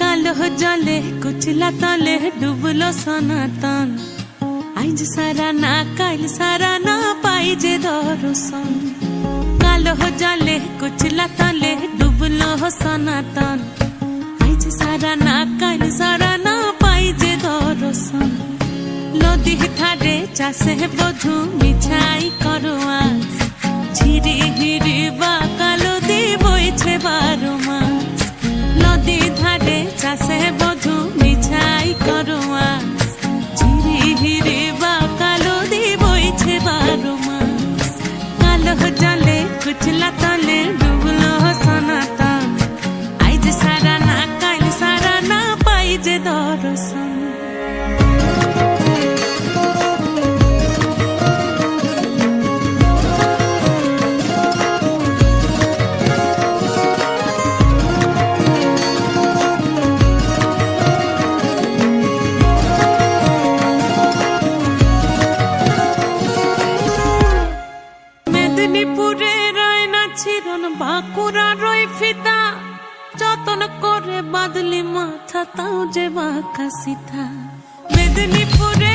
কালো জলে কুচলা তলে ডুবলো সনাতন আইজ সারা না কাইল সারা না পাই যে দর্শন কালো জলে কুচলা তলে ডুবলো সনাতন আইজ সারা না কাইল সারা না পাই যে দর্শন নদী ধারে চাষে বধু মিছাই মেদিনীপুরে রয় না চিরন বাঁকুড়া রয় ফিতা। যতন করে বাদলি মাথা, তাও যে বাঁকা সিতা। মেদিনীপুরে